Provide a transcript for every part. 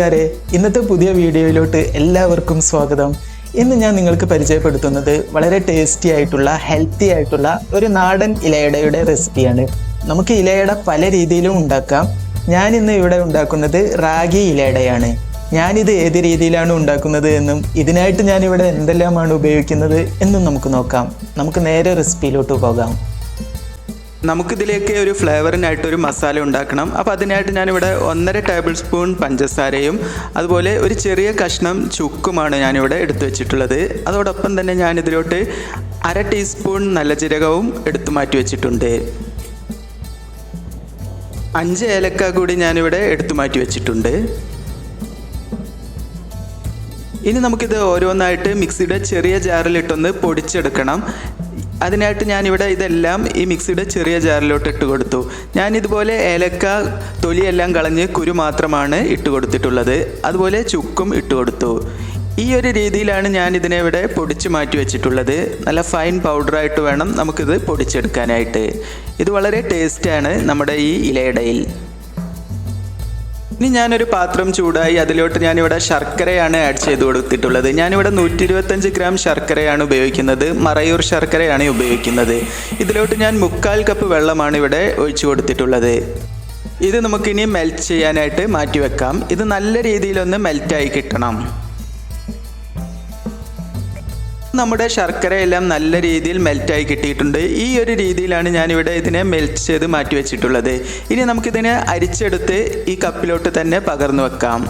കൂട്ടുകാരെ ഇന്നത്തെ പുതിയ വീഡിയോയിലോട്ട് എല്ലാവർക്കും സ്വാഗതം. ഇന്ന് ഞാൻ നിങ്ങൾക്ക് പരിചയപ്പെടുത്തുന്നത് വളരെ ടേസ്റ്റി ആയിട്ടുള്ള ഹെൽത്തി ആയിട്ടുള്ള ഒരു നാടൻ ഇലയടയുടെ റെസിപ്പിയാണ് നമുക്ക് ഇലയട പല രീതിയിലും ഉണ്ടാക്കാം. ഞാൻ ഇന്ന് ഇവിടെ ഉണ്ടാക്കുന്നത് റാഗി ഇലയടയാണ്. ഞാനിത് ഏത് രീതിയിലാണ് ഉണ്ടാക്കുന്നത് എന്നും ഇതിനായിട്ട് ഞാനിവിടെ എന്തെല്ലാമാണ് ഉപയോഗിക്കുന്നത് എന്നും നമുക്ക് നോക്കാം. നമുക്ക് നേരെ റെസിപ്പിയിലോട്ട് പോകാം. നമുക്കിതിലേക്ക് ഒരു ഫ്ലേവറിനായിട്ട് ഒരു മസാല ഉണ്ടാക്കണം. അപ്പോൾ അതിനായിട്ട് ഞാനിവിടെ ഒന്നര ടേബിൾ സ്പൂൺ പഞ്ചസാരയും അതുപോലെ ഒരു ചെറിയ കഷ്ണം ചുക്കുമാണ് ഞാനിവിടെ എടുത്തു വെച്ചിട്ടുള്ളത്. അതോടൊപ്പം തന്നെ ഞാനിതിലോട്ട് അര ടീസ്പൂൺ നല്ല ജീരകവും എടുത്തു മാറ്റി വെച്ചിട്ടുണ്ട്. അഞ്ച് ഏലക്ക കൂടി ഞാനിവിടെ എടുത്തു മാറ്റി വെച്ചിട്ടുണ്ട്. ഇനി നമുക്കിത് ഓരോന്നായിട്ട് മിക്സിയുടെ ചെറിയ ജാറിലിട്ടൊന്ന് പൊടിച്ചെടുക്കണം. അതിനായിട്ട് ഞാനിവിടെ ഇതെല്ലാം ഈ മിക്സിയുടെ ചെറിയ ജാറിലോട്ട് ഇട്ട് കൊടുത്തു. ഞാൻ ഇതുപോലെ ഏലക്ക തൊലിയെല്ലാം കളഞ്ഞ് കുരു മാത്രമാണ് ഇട്ട് കൊടുത്തിട്ടുള്ളത്. അതുപോലെ ചുക്കും ഇട്ട് കൊടുത്തു. ഈ ഒരു രീതിയിലാണ് ഞാൻ ഇതിനെ ഇവിടെ പൊടിച്ച് മാറ്റി വെച്ചിട്ടുള്ളത്. നല്ല ഫൈൻ പൗഡറായിട്ട് വേണം നമുക്കിത് പൊടിച്ചെടുക്കാനായിട്ട്. ഇത് വളരെ ടേസ്റ്റാണ് നമ്മുടെ ഈ ഇലയിടയിൽ ഇനി ഞാനൊരു പാത്രം ചൂടായി അതിലോട്ട് ഞാനിവിടെ ശർക്കരയാണ് ആഡ് ചെയ്ത് കൊടുത്തിട്ടുള്ളത്. ഞാനിവിടെ നൂറ്റി ഇരുപത്തഞ്ച് ഗ്രാം ശർക്കരയാണ് ഉപയോഗിക്കുന്നത്. മറയൂർ ശർക്കരയാണ് ഉപയോഗിക്കുന്നത്. ഇതിലോട്ട് ഞാൻ മുക്കാൽ കപ്പ് വെള്ളമാണ് ഇവിടെ ഒഴിച്ചു കൊടുത്തിട്ടുള്ളത്. ഇത് നമുക്കിനി മെൽറ്റ് ചെയ്യാനായിട്ട് മാറ്റി വെക്കാം ഇത് നല്ല രീതിയിലൊന്ന് മെൽറ്റായി കിട്ടണം. നമ്മുടെ ശർക്കര എല്ലാം നല്ല രീതിയിൽ മെൽറ്റായി കിട്ടിയിട്ടുണ്ട്. ഈ ഒരു രീതിയിലാണ് ഞാനിവിടെ ഇതിനെ മെൽറ്റ് ചെയ്ത് മാറ്റി വെച്ചിട്ടുള്ളത്. ഇനി നമുക്കിതിനെ അരിച്ചെടുത്ത് ഈ കപ്പിലോട്ട് തന്നെ പകർന്നു വെക്കാം.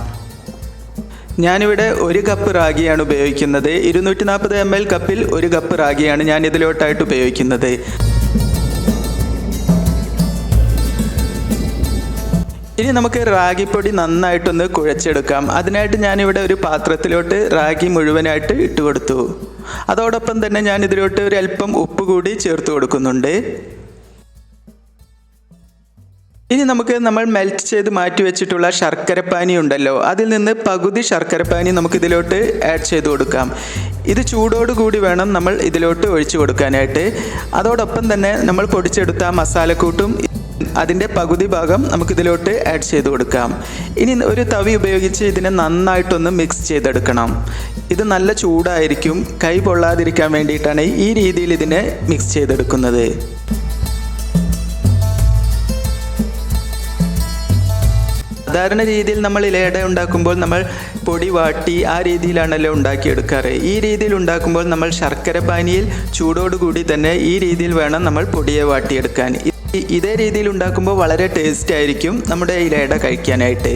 ഞാനിവിടെ ഒരു കപ്പ് റാഗിയാണ് ഉപയോഗിക്കുന്നത്. ഇരുന്നൂറ്റി നാൽപ്പത് എം എൽ കപ്പിൽ ഒരു കപ്പ് റാഗിയാണ് ഞാൻ ഇതിലോട്ടായിട്ട് ഉപയോഗിക്കുന്നത്. ഇനി നമുക്ക് റാഗിപ്പൊടി നന്നായിട്ടൊന്ന് കുഴച്ചെടുക്കാം. അതിനായിട്ട് ഞാനിവിടെ ഒരു പാത്രത്തിലോട്ട് റാഗി മുഴുവനായിട്ട് ഇട്ട് കൊടുത്തു. അതോടൊപ്പം തന്നെ ഞാൻ ഇതിലോട്ട് ഒരു അല്പം ഉപ്പ് കൂടി ചേർത്ത് കൊടുക്കുന്നുണ്ട്. ഇനി നമുക്ക് നമ്മൾ മെൽറ്റ് ചെയ്ത് മാറ്റി വെച്ചിട്ടുള്ള ശർക്കരപ്പാനി ഉണ്ടല്ലോ അതിൽ നിന്ന് പകുതി ശർക്കരപ്പാനി നമുക്ക് ഇതിലോട്ട് ആഡ് ചെയ്ത് കൊടുക്കാം. ഇത് ചൂടോട് കൂടി വേണം നമ്മൾ ഇതിലോട്ട് ഒഴിച്ചു കൊടുക്കാനായിട്ട്. അതോടൊപ്പം തന്നെ നമ്മൾ പൊടിച്ചെടുത്ത മസാലക്കൂട്ടും അതിന്റെ പകുതി ഭാഗം നമുക്കിതിലോട്ട് ആഡ് ചെയ്ത് കൊടുക്കാം. ഇനി ഒരു തവി ഉപയോഗിച്ച് ഇതിനെ നന്നായിട്ടൊന്ന് മിക്സ് ചെയ്തെടുക്കണം. ഇത് നല്ല ചൂടായിരിക്കും കൈ പൊള്ളാതിരിക്കാൻ വേണ്ടിയിട്ടാണ് ഈ രീതിയിൽ ഇതിനെ മിക്സ് ചെയ്തെടുക്കുന്നത്. സാധാരണ രീതിയിൽ നമ്മൾ ഇലയട ഉണ്ടാക്കുമ്പോൾ നമ്മൾ പൊടി വാട്ടി ആ രീതിയിലാണല്ലോ ഉണ്ടാക്കിയെടുക്കാറ്. ഈ രീതിയിൽ ഉണ്ടാക്കുമ്പോൾ നമ്മൾ ശർക്കര പാനിയിൽ ചൂടോടുകൂടി തന്നെ ഈ രീതിയിൽ വേണം നമ്മൾ പൊടിയെ വാട്ടിയെടുക്കാൻ. ഇതേ രീതിയിൽ ഉണ്ടാക്കുമ്പോൾ വളരെ ടേസ്റ്റ് ആയിരിക്കും നമ്മുടെ ഇലയട കഴിക്കാനായിട്ട്.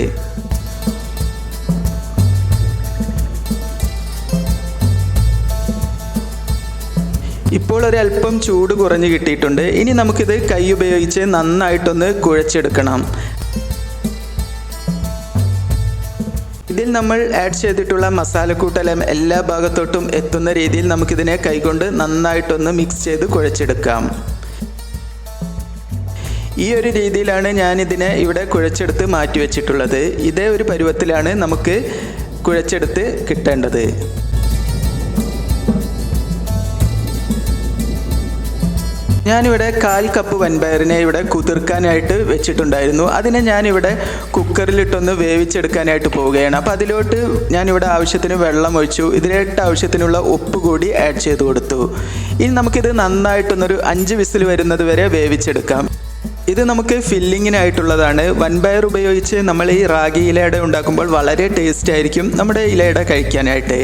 ഇപ്പോൾ ഒരല്പം ചൂട് കുറഞ്ഞ് കിട്ടിയിട്ടുണ്ട്. ഇനി നമുക്കിത് കൈ ഉപയോഗിച്ച് നന്നായിട്ടൊന്ന് കുഴച്ചെടുക്കണം. ഇതിൽ നമ്മൾ ആഡ് ചെയ്തിട്ടുള്ള മസാലക്കൂട്ടെല്ലാം എല്ലാ ഭാഗത്തോട്ടും എത്തുന്ന രീതിയിൽ നമുക്കിതിനെ കൈകൊണ്ട് നന്നായിട്ടൊന്ന് മിക്സ് ചെയ്ത് കുഴച്ചെടുക്കാം. ഈ ഒരു രീതിയിലാണ് ഞാൻ ഇതിനെ ഇവിടെ കുഴച്ചെടുത്ത് മാറ്റി വെച്ചിട്ടുള്ളത് ഇതേ ഒരു പരുവത്തിലാണ് നമുക്ക് കുഴച്ചെടുത്ത് കിട്ടേണ്ടത്. ഞാനിവിടെ കാൽ കപ്പ് വൻപയറിനെ ഇവിടെ കുതിർക്കാനായിട്ട് വെച്ചിട്ടുണ്ടായിരുന്നു. അതിനെ ഞാനിവിടെ കുക്കറിലിട്ടൊന്ന് വേവിച്ചെടുക്കാനായിട്ട് പോവുകയാണ്. അപ്പോൾ അതിലോട്ട് ഞാനിവിടെ ആവശ്യത്തിന് വെള്ളം ഒഴിച്ചു. ഇതിലോട്ട് ആവശ്യത്തിനുള്ള ഉപ്പ് കൂടി ആഡ് ചെയ്ത് കൊടുത്തു. ഇനി നമുക്കിത് നന്നായിട്ടൊന്നൊരു അഞ്ച് വിസിൽ വരുന്നത് വരെ വേവിച്ചെടുക്കാം. ഇത് നമുക്ക് ഫില്ലിങ്ങിനായിട്ടുള്ളതാണ്. വൻപയർ ഉപയോഗിച്ച് നമ്മൾ ഈ റാഗി ഇലയുടെ ഉണ്ടാക്കുമ്പോൾ വളരെ ടേസ്റ്റ് ആയിരിക്കും നമ്മുടെ ഇലയുടെ കഴിക്കാനായിട്ട്.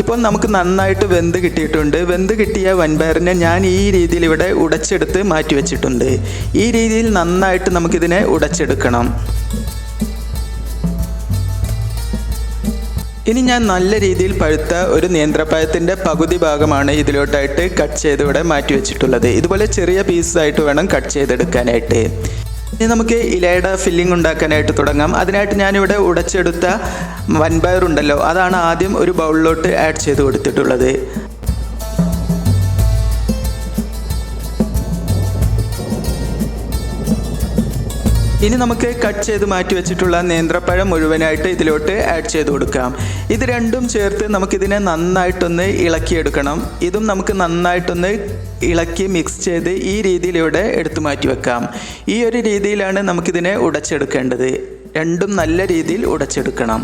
ഇപ്പം നമുക്ക് നന്നായിട്ട് വെന്ത് കിട്ടിയിട്ടുണ്ട്. വെന്ത് കിട്ടിയ വൻപയറിനെ ഞാൻ ഈ രീതിയിൽ ഇവിടെ ഉടച്ചെടുത്ത് മാറ്റി വെച്ചിട്ടുണ്ട്. ഈ രീതിയിൽ നന്നായിട്ട് നമുക്കിതിനെ ഉടച്ചെടുക്കണം. ഇനി ഞാൻ നല്ല രീതിയിൽ പഴുത്ത ഒരു നേന്ത്രപ്പഴത്തിന്റെ പകുതി ഭാഗമാണ് ഇതിലോട്ടായിട്ട് കട്ട് ചെയ്ത് ഇവിടെ മാറ്റി വെച്ചിട്ടുള്ളത്. ഇതുപോലെ ചെറിയ പീസായിട്ട് വേണം കട്ട് ചെയ്തെടുക്കാനായിട്ട്. ഇനി നമുക്ക് ഇലയുടെ ഫില്ലിംഗ് ഉണ്ടാക്കാനായിട്ട് തുടങ്ങാം. അതിനായിട്ട് ഞാനിവിടെ ഉടച്ചെടുത്ത വൻപയർ ഉണ്ടല്ലോ അതാണ് ആദ്യം ഒരു ബൗളിലോട്ട് ആഡ് ചെയ്ത് കൊടുത്തിട്ടുള്ളത്. ഇനി നമുക്ക് കട്ട് ചെയ്ത് മാറ്റി വെച്ചിട്ടുള്ള നേന്ത്രപ്പഴം മുഴുവനായിട്ട് ഇതിലോട്ട് ആഡ് ചെയ്ത് കൊടുക്കാം. ഇത് രണ്ടും ചേർത്ത് നമുക്കിതിനെ നന്നായിട്ടൊന്ന് ഇളക്കിയെടുക്കണം. ഇതും നമുക്ക് നന്നായിട്ടൊന്ന് ഇളക്കി മിക്സ് ചെയ്ത് ഈ രീതിയിലൂടെ എടുത്തു മാറ്റി വെക്കാം. ഈ ഒരു രീതിയിലാണ് നമുക്കിതിനെ ഉടച്ചെടുക്കേണ്ടത്. രണ്ടും നല്ല രീതിയിൽ ഉടച്ചെടുക്കണം.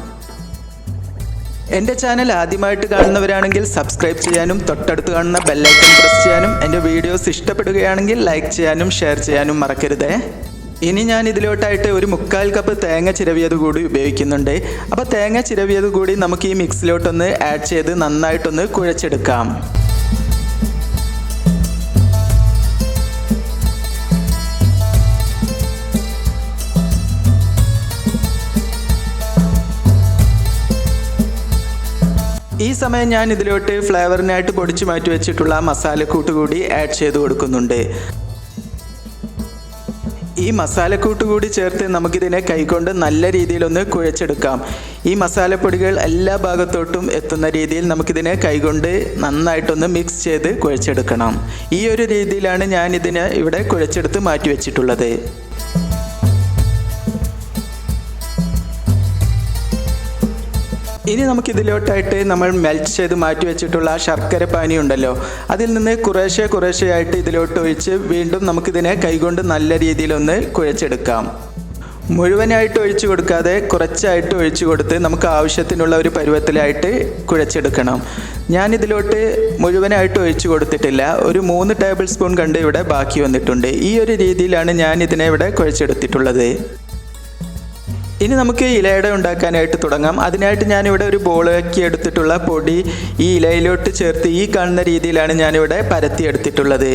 എന്റെ ചാനൽ ആദ്യമായിട്ട് കാണുന്നവരാണെങ്കിൽ സബ്സ്ക്രൈബ് ചെയ്യാനും തൊട്ടടുത്ത് കാണുന്ന ബെല്ലൈക്കൺ പ്രസ് ചെയ്യാനും എന്റെ വീഡിയോസ് ഇഷ്ടപ്പെടുകയാണെങ്കിൽ ലൈക്ക് ചെയ്യാനും ഷെയർ ചെയ്യാനും മറക്കരുതേ. ഇനി ഞാൻ ഇതിലോട്ടായിട്ട് ഒരു മുക്കാൽ കപ്പ് തേങ്ങ ചിരവിയത് കൂടി ഉപയോഗിക്കുന്നുണ്ട്. അപ്പോൾ തേങ്ങ ചിരവിയത് കൂടി നമുക്ക് ഈ മിക്സിലോട്ടൊന്ന് ആഡ് ചെയ്ത് നന്നായിട്ടൊന്ന് കുഴച്ചെടുക്കാം. ഈ സമയം ഞാൻ ഇതിലോട്ട് ഫ്ലേവറിനായിട്ട് പൊടിച്ചു മാറ്റി വെച്ചിട്ടുള്ള മസാലക്കൂട്ട് കൂടി ആഡ് ചെയ്ത് കൊടുക്കുന്നുണ്ട്. ഈ മസാലക്കൂട്ട് കൂടി ചേർത്ത് നമുക്കിതിനെ കൈകൊണ്ട് നല്ല രീതിയിലൊന്ന് കുഴച്ചെടുക്കാം. ഈ മസാലപ്പൊടികൾ എല്ലാ ഭാഗത്തോട്ടും എത്തുന്ന രീതിയിൽ നമുക്കിതിനെ കൈകൊണ്ട് നന്നായിട്ടൊന്ന് മിക്സ് ചെയ്ത് കുഴച്ചെടുക്കണം. ഈ ഒരു രീതിയിലാണ് ഞാൻ ഇതിനെ ഇവിടെ കുഴച്ചെടുത്ത് മാറ്റി വെച്ചിട്ടുള്ളത് ഇനി നമുക്ക് ഇതിലോട്ടായിട്ട് നമ്മൾ മെൽറ്റ് ചെയ്ത് മാറ്റി വെച്ചിട്ടുള്ള ആ ശർക്കര പാനി ഉണ്ടല്ലോ അതിൽ നിന്ന് കുറേശ്ശെ കുറേശ്ശെയായിട്ട് ഇതിലോട്ട് ഒഴിച്ച് വീണ്ടും നമുക്കിതിനെ കൈകൊണ്ട് നല്ല രീതിയിലൊന്ന് കുഴച്ചെടുക്കാം. മുഴുവനായിട്ട് ഒഴിച്ചു കൊടുക്കാതെ കുറച്ചായിട്ട് ഒഴിച്ചു കൊടുത്ത് നമുക്ക് ആവശ്യത്തിനുള്ള ഒരു പരുവത്തിലായിട്ട് കുഴച്ചെടുക്കണം. ഞാനിതിലോട്ട് മുഴുവനായിട്ട് ഒഴിച്ചു കൊടുത്തിട്ടില്ല. ഒരു മൂന്ന് ടേബിൾ സ്പൂൺ കണ്ട് ഇവിടെ ബാക്കി വന്നിട്ടുണ്ട്. ഈ ഒരു രീതിയിലാണ് ഞാൻ ഇതിനെ ഇവിടെ കുഴച്ചെടുത്തിട്ടുള്ളത്. ഇനി നമുക്ക് ഇലയുടെ ഉണ്ടാക്കാനായിട്ട് തുടങ്ങാം. അതിനായിട്ട് ഞാനിവിടെ ഒരു ബോളാക്കി എടുത്തിട്ടുള്ള പൊടി ഈ ഇലയിലോട്ട് ചേർത്ത് ഈ കാണുന്ന രീതിയിലാണ് ഞാനിവിടെ പരത്തിയെടുത്തിട്ടുള്ളത്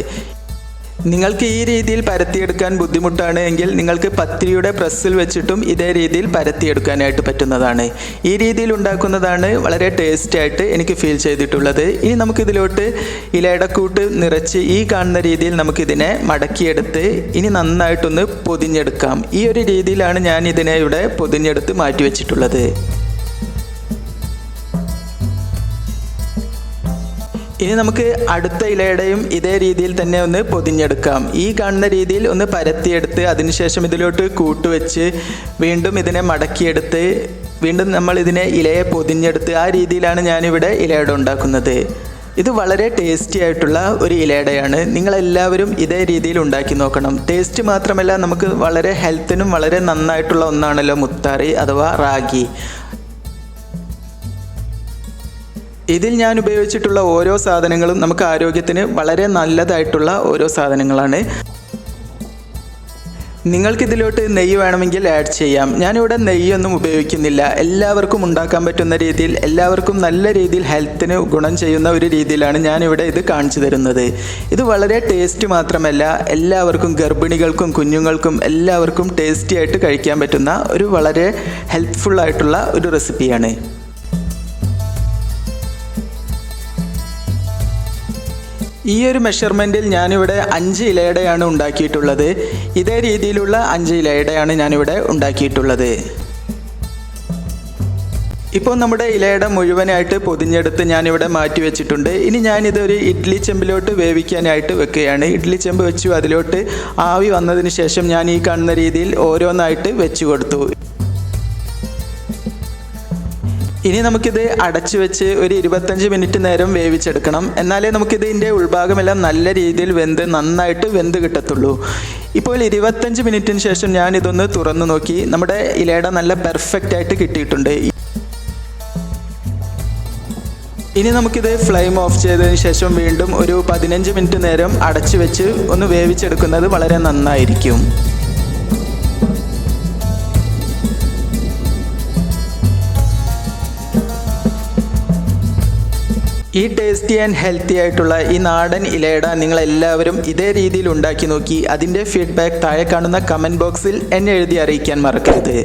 നിങ്ങൾക്ക് ഈ രീതിയിൽ പരത്തിയെടുക്കാൻ ബുദ്ധിമുട്ടാണ് എങ്കിൽ നിങ്ങൾക്ക് പത്തിരിയുടെ പ്രസ്സിൽ വെച്ചിട്ടും ഇതേ രീതിയിൽ പരത്തിയെടുക്കാനായിട്ട് പറ്റുന്നതാണ്. ഈ രീതിയിൽ ഉണ്ടാക്കുന്നതാണ് വളരെ ടേസ്റ്റ് ആയിട്ട് എനിക്ക് ഫീൽ ചെയ്തിട്ടുള്ളത്. ഇനി നമുക്കിതിലോട്ട് ഇലയിടക്കൂട്ട് കൂട്ട് നിറച്ച് ഈ കാണുന്ന രീതിയിൽ നമുക്കിതിനെ മടക്കിയെടുത്ത് ഇനി നന്നായിട്ടൊന്ന് പൊതിഞ്ഞെടുക്കാം. ഈ ഒരു രീതിയിലാണ് ഞാൻ ഇതിനെ ഇവിടെ പൊതിഞ്ഞെടുത്ത് മാറ്റി വെച്ചിട്ടുള്ളത് ഇനി നമുക്ക് അടുത്ത ഇലയുടെയും ഇതേ രീതിയിൽ തന്നെ ഒന്ന് പൊതിഞ്ഞെടുക്കാം. ഈ കാണുന്ന രീതിയിൽ ഒന്ന് പരത്തിയെടുത്ത് അതിനുശേഷം ഇതിലോട്ട് കൂട്ടുവെച്ച് വീണ്ടും ഇതിനെ മടക്കിയെടുത്ത് വീണ്ടും നമ്മൾ ഇതിനെ ഇലയെ പൊതിഞ്ഞെടുത്ത് ആ രീതിയിലാണ് ഞാനിവിടെ ഇലയുടെ ഉണ്ടാക്കുന്നത്. ഇത് വളരെ ടേസ്റ്റി ആയിട്ടുള്ള ഒരു ഇലയുടെയാണ്. നിങ്ങളെല്ലാവരും ഇതേ രീതിയിൽ ഉണ്ടാക്കി നോക്കണം. ടേസ്റ്റ് മാത്രമല്ല നമുക്ക് വളരെ ഹെൽത്തിനും വളരെ നന്നായിട്ടുള്ള ഒന്നാണല്ലോ മുത്താറി അഥവാ റാഗി. ഇതിൽ ഞാൻ ഉപയോഗിച്ചിട്ടുള്ള ഓരോ സാധനങ്ങളും നമുക്ക് ആരോഗ്യത്തിന് വളരെ നല്ലതായിട്ടുള്ള ഓരോ സാധനങ്ങളാണ്. നിങ്ങൾക്കിതിലോട്ട് നെയ്യ് വേണമെങ്കിൽ ആഡ് ചെയ്യാം. ഞാനിവിടെ നെയ്യൊന്നും ഉപയോഗിക്കുന്നില്ല. എല്ലാവർക്കും ഉണ്ടാക്കാൻ പറ്റുന്ന രീതിയിൽ എല്ലാവർക്കും നല്ല രീതിയിൽ ഹെൽത്തിന് ഗുണം ചെയ്യുന്ന ഒരു രീതിയിലാണ് ഞാനിവിടെ ഇത് കാണിച്ചു തരുന്നത്. ഇത് വളരെ ടേസ്റ്റ് മാത്രമല്ല എല്ലാവർക്കും ഗർഭിണികൾക്കും കുഞ്ഞുങ്ങൾക്കും എല്ലാവർക്കും ടേസ്റ്റി ആയിട്ട് കഴിക്കാൻ പറ്റുന്ന ഒരു വളരെ ഹെൽപ്ഫുൾ ആയിട്ടുള്ള ഒരു റെസിപ്പിയാണ് ഈ ഒരു മെഷർമെന്റിൽ ഞാനിവിടെ അഞ്ച് ഇലയുടെയാണ് ഉണ്ടാക്കിയിട്ടുള്ളത്. ഇതേ രീതിയിലുള്ള അഞ്ച് ഇലയുടെയാണ് ഞാനിവിടെ ഉണ്ടാക്കിയിട്ടുള്ളത്. ഇപ്പോൾ നമ്മുടെ ഇലയുടെ മുഴുവനായിട്ട് പൊതിഞ്ഞെടുത്ത് ഞാനിവിടെ മാറ്റി വെച്ചിട്ടുണ്ട്. ഇനി ഞാനിത് ഒരു ഇഡ്ഡലി ചെമ്പിലോട്ട് വേവിക്കാനായിട്ട് വെക്കുകയാണ്. ഇഡ്ഡലി ചെമ്പ് വെച്ചു. അതിലോട്ട് ആവി വന്നതിന് ശേഷം ഞാൻ ഈ കാണുന്ന രീതിയിൽ ഓരോന്നായിട്ട് വെച്ചു കൊടുത്തു. ഇനി നമുക്കിത് അടച്ചു വെച്ച് ഒരു ഇരുപത്തഞ്ച് മിനിറ്റ് നേരം വേവിച്ചെടുക്കണം. എന്നാലേ നമുക്കിതിന്റെ ഉൾഭാഗമെല്ലാം നല്ല രീതിയിൽ വെന്ത് നന്നായിട്ട് വെന്ത് കിട്ടത്തുള്ളൂ. ഇപ്പോൾ ഇരുപത്തഞ്ച് മിനിറ്റിന് ശേഷം ഞാൻ ഇതൊന്ന് തുറന്നു നോക്കി. നമ്മുടെ ഇലയുടെ നല്ല പെർഫെക്റ്റ് ആയിട്ട് കിട്ടിയിട്ടുണ്ട്. ഇനി നമുക്കിത് ഫ്ലെയിം ഓഫ് ചെയ്തതിന് ശേഷം വീണ്ടും ഒരു പതിനഞ്ച് മിനിറ്റ് നേരം അടച്ചു വെച്ച് ഒന്ന് വേവിച്ചെടുക്കുന്നത് വളരെ നന്നായിരിക്കും. ഈ ടേസ്റ്റി ആൻഡ് ഹെൽത്തി ആയിട്ടുള്ള ഈ നാടൻ ഇലയട നിങ്ങളെല്ലാവരും ഇതേ രീതിയിൽ ഉണ്ടാക്കി നോക്കി അതിന്റെ ഫീഡ്ബാക്ക് താഴെ കാണുന്ന കമന്റ് ബോക്സിൽ എന്നെ എഴുതി അറിയിക്കാൻ മറക്കരുത്.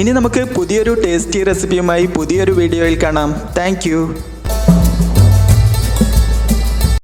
ഇനി നമുക്ക് പുതിയൊരു ടേസ്റ്റി റെസിപ്പിയുമായി പുതിയൊരു വീഡിയോയിൽ കാണാം. താങ്ക്